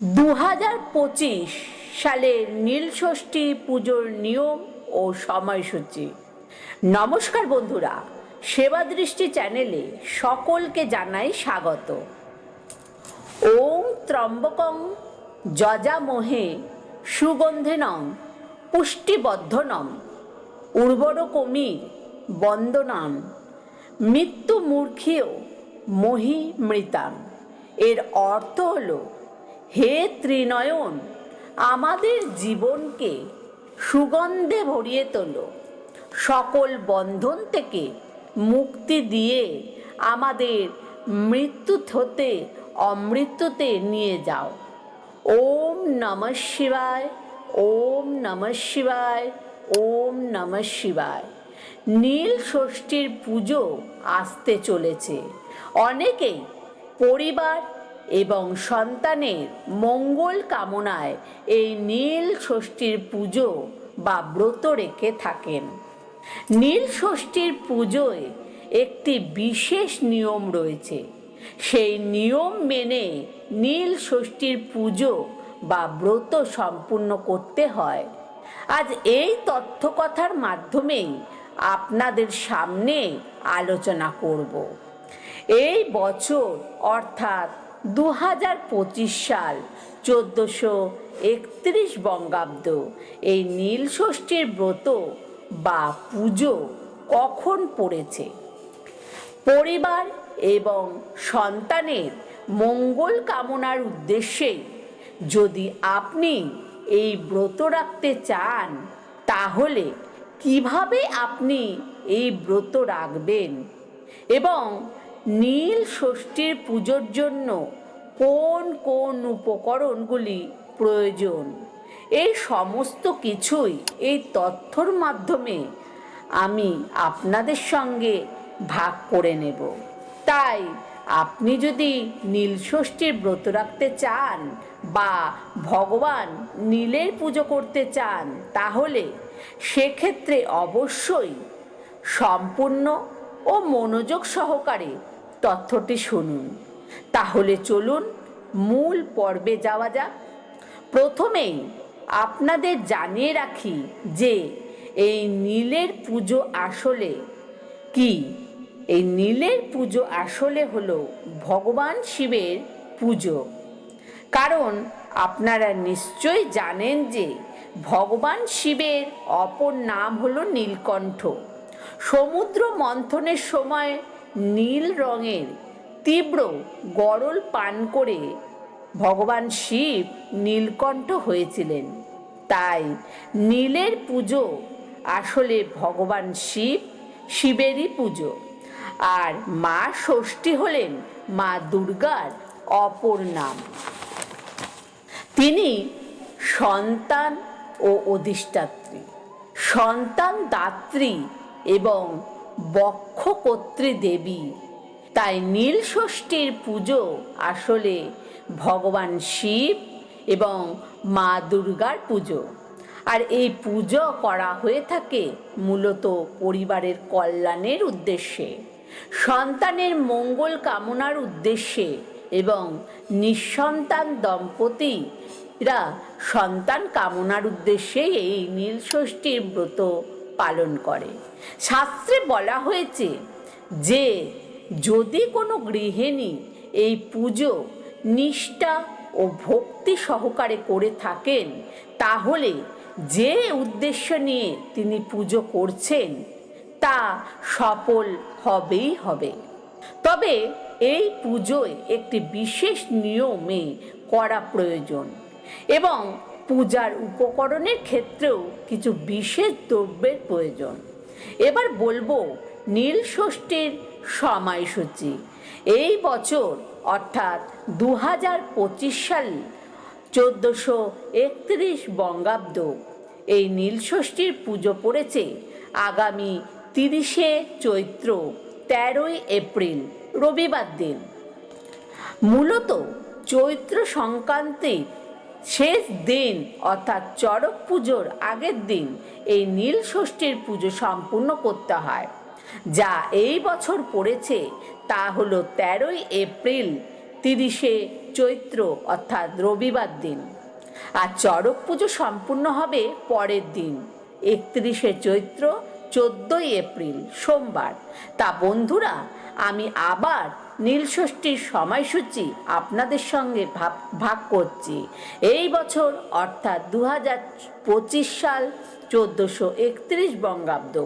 দু হাজার পঁচিশ সালের নীলষষ্ঠী পুজোর নিয়ম ও সময়সূচি। নমস্কার বন্ধুরা, সেবা দৃষ্টি চ্যানেলে সকলকে জানাই স্বাগত। ওম ত্রম্বকং যজামহে সুগন্ধেনং পুষ্টিবদ্ধনম উর্বরকমির বন্দনাম মৃত্যু মূর্খীয় মহি মৃতাম এর অর্থ হল হে ত্রিনয়ন, আমাদের জীবনকে সুগন্ধে ভরিয়ে তোলো। সকল বন্ধন থেকে মুক্তি দিয়ে আমাদের মৃত্যু হতে, অমৃত্যুতে নিয়ে যাও। ওম নমঃ শিবায়, ওম নমঃ শিবায়, ওম নমঃ শিবায়। নীল ষষ্ঠীর পুজো আসতে চলেছে। অনেকেই পরিবার এবং সন্তানের মঙ্গল কামনায় এই নীল ষষ্ঠীর পুজো বা ব্রত রেখে থাকেন। নীল ষষ্ঠীর পুজোয় একটি বিশেষ নিয়ম রয়েছে। সেই নিয়ম মেনে নীল ষষ্ঠীর পুজো বা ব্রত সম্পূর্ণ করতে হয়। আজ এই তথ্যকথার মাধ্যমেই আপনাদের সামনে আলোচনা করব। এই বছর অর্থাৎ দু হাজার পঁচিশ সাল চোদ্দোশো একত্রিশ বঙ্গাব্দ। এই নীল ষষ্ঠীর ব্রত বা পুজো কখন পড়েছে? পরিবার এবং সন্তানের মঙ্গল কামনার উদ্দেশ্যে যদি আপনি এই ব্রত রাখতে চান, তাহলে কীভাবে আপনি এই ব্রত রাখবেন? এবং নীল ষষ্ঠীর পুজোর জন্য কোন কোন উপকরণগুলি প্রয়োজন? এই সমস্ত কিছুই এই তথ্যর মাধ্যমে আমি আপনাদের সঙ্গে ভাগ করে নেব। তাই আপনি যদি নীলষষ্ঠীর ব্রত রাখতে চান বা ভগবান নীলের পুজো করতে চান, তাহলে সেক্ষেত্রে অবশ্যই সম্পূর্ণ ও মনোযোগ সহকারে তথ্যটি শুনুন। তাহলে চলুন মূল পর্বে যাওয়া যাক। প্রথমেই আপনাদের জানিয়ে রাখি যে এই নীলের পুজো আসলে কি? এই নীলের পুজো আসলে হলো ভগবান শিবের পুজো। কারণ আপনারা নিশ্চয়ই জানেন যে ভগবান শিবের অপর নাম হলো নীলকণ্ঠ। সমুদ্র মন্থনের সময় নীল রঙের তীব্র গরল পান করে ভগবান শিব নীলকণ্ঠ হয়েছিলেন। তাই নীলের পুজো আসলে ভগবান শিব, শিবেরই পুজো। আর মা ষষ্ঠী হলেন মা দুর্গার অপর নাম। তিনি সন্তান ও অধিষ্ঠাত্রী। সন্তান দাত্রী এবং বক্ষকর্ত্রী দেবী তাই নীল ষষ্ঠীর পুজো আসলে ভগবান শিব এবং মা দুর্গার পুজো। আর এই পুজো করা হয়ে থাকে মূলত পরিবারের কল্যাণের উদ্দেশ্যে, সন্তানের মঙ্গল কামনার উদ্দেশ্যে এবং নিঃসন্তান দম্পতিরা সন্তান কামনার উদ্দেশ্যে এই নীলষষ্ঠীর ব্রত পালন করে। শাস্ত্রে বলা হয়েছে যে, যদি কোনো গৃহিণী এই পুজো, নিষ্ঠা ও ভক্তি সহকারে করে থাকেন, তাহলে যে উদ্দেশ্য নিয়ে তিনি পুজো করছেন, তা সফল হবেই হবে। তবে এই পুজোয় একটি বিশেষ নিয়মে করা প্রয়োজন এবং পূজার উপকরণের ক্ষেত্রেও কিছু বিশেষ দ্রব্যের প্রয়োজন। এবার বলব নীল ষষ্ঠীর সময়সূচি। এই বছর, অর্থাৎ দু হাজার পঁচিশ সাল, চোদ্দোশো একত্রিশ বঙ্গাব্দ, এই নীলষষ্ঠীর পুজো পড়েছে আগামী তিরিশে চৈত্র, তেরোই এপ্রিল, রবিবার দিন। মূলত চৈত্র সংক্রান্তির শেষ দিন, অর্থাৎ চড়ক পুজোর আগের দিন, এই নীল ষষ্ঠীর পুজো সম্পূর্ণ করতে হয়। যা এই বছর পড়েছে, তা হলো তেরোই এপ্রিল, তিরিশে চৈত্র, অর্থাৎ রবিবার দিন। আর চড়ক পুজো সম্পূর্ণ হবে পরের দিন, একত্রিশে চৈত্র, চোদ্দোই এপ্রিল, সোমবার। তা বন্ধুরা, আমি আবার নীলষষ্ঠীর সময়সূচি আপনাদের সঙ্গে ভাব ভাগ করছি। এই বছর অর্থাৎ দু পঁচিশ সাল চোদ্দোশো একত্রিশ বঙ্গাব্দ।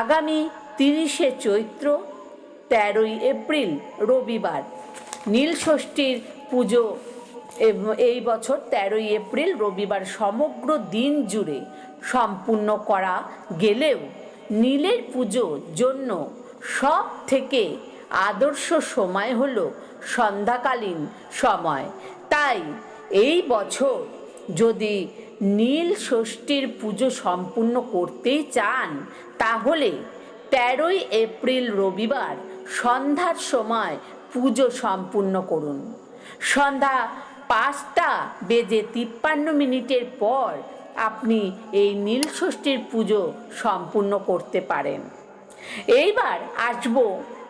আগামী তিরিশে চৈত্র, তেরোই এপ্রিল, রবিবার। নীলষষ্ঠীর পুজো এই বছর তেরোই এপ্রিল, রবিবার সমগ্র দিন জুড়ে সম্পূর্ণ করা গেলেও নীলের পুজোর জন্য সব থেকে আদর্শ সময় হল সন্ধ্যাকালীন সময়। তাই এই বছর যদি নীল ষষ্ঠীর পুজো সম্পূর্ণ করতেই চান, তাহলে তেরোই এপ্রিল রবিবার সন্ধ্যার সময় পুজো সম্পূর্ণ করুন। সন্ধ্যা পাঁচটা বেজে তিপ্পান্ন মিনিটের পর আপনি এই নীল ষষ্ঠীর পুজো সম্পূর্ণ করতে পারেন। এইবার আসব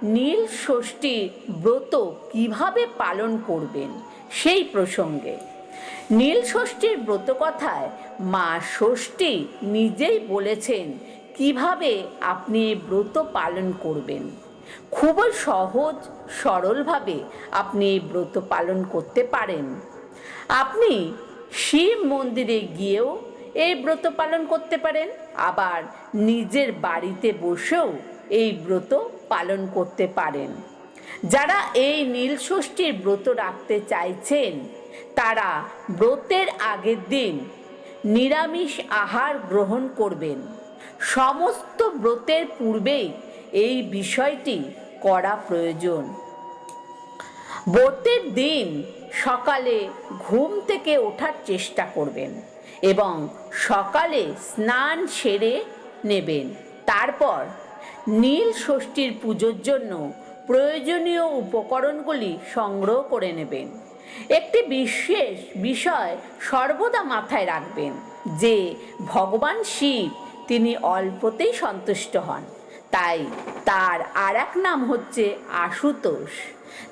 নীল ষষ্ঠী ব্রত কীভাবে পালন করবেন? সেই প্রসঙ্গে। নীল ষষ্ঠীর ব্রত কথায় মা ষষ্ঠী নিজেই বলেছেন কীভাবে আপনি এই ব্রত পালন করবেন। খুবই সহজ, সরলভাবে আপনি এই ব্রত পালন করতে পারেন। আপনি শিব মন্দিরে গিয়েও এই ব্রত পালন করতে পারেন, আবার নিজের বাড়িতে বসেও এই ব্রত পালন করতে পারেন। যারা এই নীলষষ্ঠীর ব্রত রাখতে চাইছেন, তারা ব্রতের আগের দিন নিরামিষ আহার গ্রহণ করবেন। সমস্ত ব্রতের পূর্বেই এই বিষয়টি করা প্রয়োজন। ব্রতের দিন সকালে ঘুম থেকে ওঠার চেষ্টা করবেন এবং সকালে স্নান সেরে নেবেন। তারপর নীল ষষ্ঠীর পুজোর জন্য প্রয়োজনীয় উপকরণগুলি সংগ্রহ করে নেবেন। একটি বিশেষ বিষয় সর্বদা মাথায় রাখবেন, যে ভগবান শিব তিনি অল্পতেই সন্তুষ্ট হন। তাই তার আর এক নাম হচ্ছে আশুতোষ।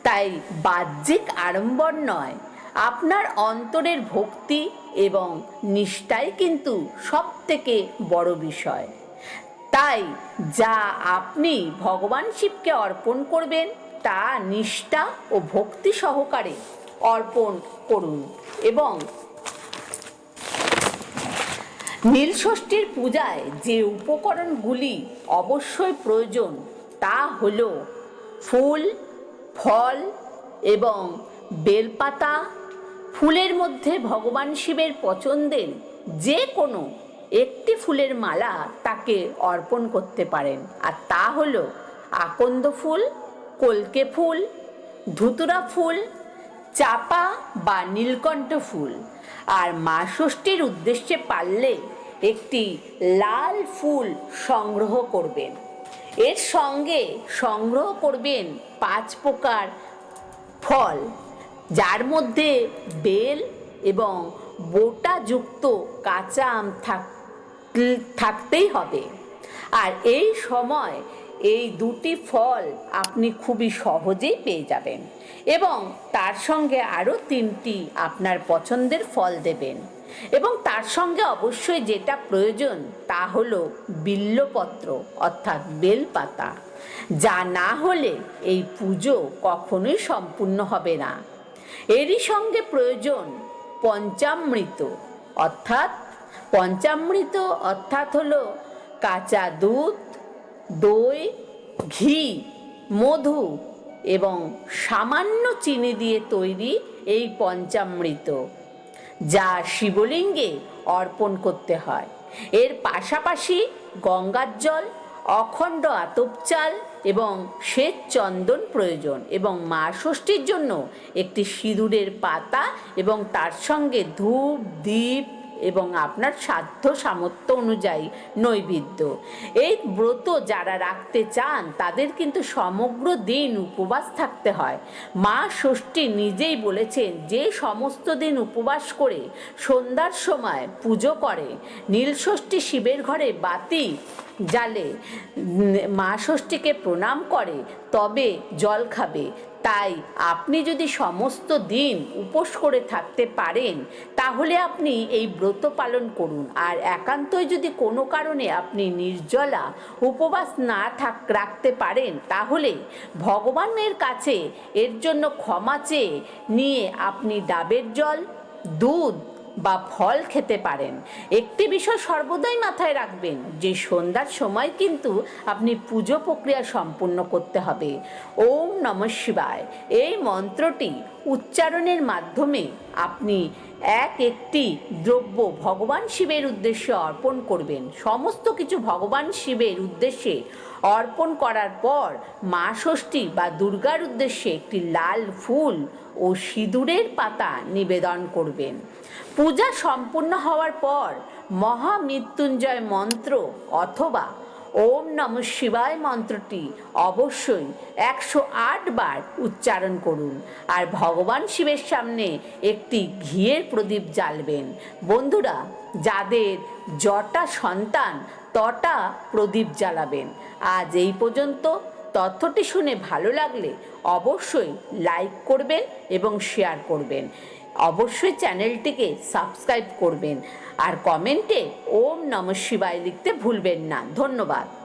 তাই বাহ্যিক আড়ম্বর নয়, আপনার অন্তরের ভক্তি এবং নিষ্ঠাই কিন্তু সব থেকে বড় বিষয়। তাই যা আপনি ভগবান শিবকে অর্পণ করবেন, তা নিষ্ঠা ও ভক্তি সহকারে অর্পণ করুন এবং নীলষষ্ঠীর পূজায় যে উপকরণগুলি অবশ্যই প্রয়োজন, তা হল ফুল, ফল এবং বেলপাতা। ফুলের মধ্যে ভগবান শিবের পছন্দের যে কোনো একটি ফুলের মালা তাকে অর্পণ করতে পারেন। আর তা হল আকন্দ ফুল, কলকে ফুল, ধুতুরা ফুল, চাপা বা নীলকণ্ঠ ফুল। আর মা ষষ্ঠীর উদ্দেশ্যে পারলে একটি লাল ফুল সংগ্রহ করবেন। এর সঙ্গে সংগ্রহ করবেন পাঁচ প্রকার ফল, যার মধ্যে বেল এবং বোটাযুক্ত কাঁচা আম থাক থাকতেই হবে। আর এই সময় এই দুটি ফল আপনি খুবই সহজেই পেয়ে যাবেন এবং তার সঙ্গে আরও তিনটি আপনার পছন্দের ফল দেবেন। এবং তার সঙ্গে অবশ্যই যেটা প্রয়োজন তা হলো বিল্লপত্র, অর্থাৎ বেলপাতা, যা না হলে এই পুজো কখনোই সম্পূর্ণ হবে না। এরই সঙ্গে প্রয়োজন পঞ্চামৃত, অর্থাৎ পঞ্চামৃত অর্থাৎ হলো কাঁচা দুধ, দই, ঘি, মধু এবং সামান্য চিনি দিয়ে তৈরি এই পঞ্চামৃত, যা শিবলিঙ্গে অর্পণ করতে হয়। এর পাশাপাশি গঙ্গার জল, অখণ্ড আতপ চাল এবং শ্বেত চন্দন প্রয়োজন এবং মা ষষ্ঠীর জন্য একটি সিঁদুরের পাতা এবং তার সঙ্গে ধূপ দ্বীপ এবং আপনার সাধ্য সামর্থ্য অনুযায়ী নৈবেদ্য। এই ব্রত যারা রাখতে চান, তাদের কিন্তু সমগ্র দিন উপবাস থাকতে হয়। মা ষষ্ঠী নিজেই বলেছেন, যে সমস্ত দিন উপবাস করে সন্ধ্যার সময় পুজো করে নীলষষ্ঠী শিবের ঘরে বাতি জালে। মা ষষ্ঠীকে প্রণাম করে, তবে জল খাবে। তাই আপনি যদি সমস্ত দিন উপোস করে থাকতে পারেন, তাহলে আপনি এই ব্রত পালন করুন। আর একান্তই যদি কোনো কারণে আপনি নির্জলা উপবাস না থাক, রাখতে পারেন, তাহলে ভগবানের কাছে এর জন্য ক্ষমা চেয়ে নিয়ে আপনি ডাবের জল, দুধ বা ফল খেতে পারেন। একটি বিষয় সর্বদাই মাথায় রাখবেন যে সন্ধ্যার সময় কিন্তু আপনি পুজো প্রক্রিয়া সম্পূর্ণ করতে হবে। ওম নম শিবায়। এই মন্ত্রটি উচ্চারণের মাধ্যমে আপনি এক একটি দ্রব্য ভগবান শিবের উদ্দেশ্যে অর্পণ করবেন। সমস্ত কিছু ভগবান শিবের উদ্দেশ্যে অর্পণ করার পর মা ষষ্ঠী বা দুর্গার উদ্দেশ্যে একটি লাল ফুল ও সিঁদুরের পাতা নিবেদন করবেন। পূজা সম্পূর্ণ হওয়ার পর মহামৃত্যুঞ্জয় মন্ত্র অথবা ওম নম শিবায় মন্ত্রটি অবশ্যই একশো আট বার উচ্চারণ করুন। আর ভগবান শিবের সামনে একটি ঘিয়ের প্রদীপ জ্বালবেন। বন্ধুরা, যাদের জটা সন্তান তটা প্রদীপ জ্বালাবেন। আজ এই পর্যন্ত। তথ্যটি শুনে ভালো লাগলে অবশ্যই লাইক করবেন এবং শেয়ার করবেন। অবশ্যই চ্যানেলটিকে সাবস্ক্রাইব করবেন। আর কমেন্টে ওম নম শিবায় লিখতে ভুলবেন না। ধন্যবাদ।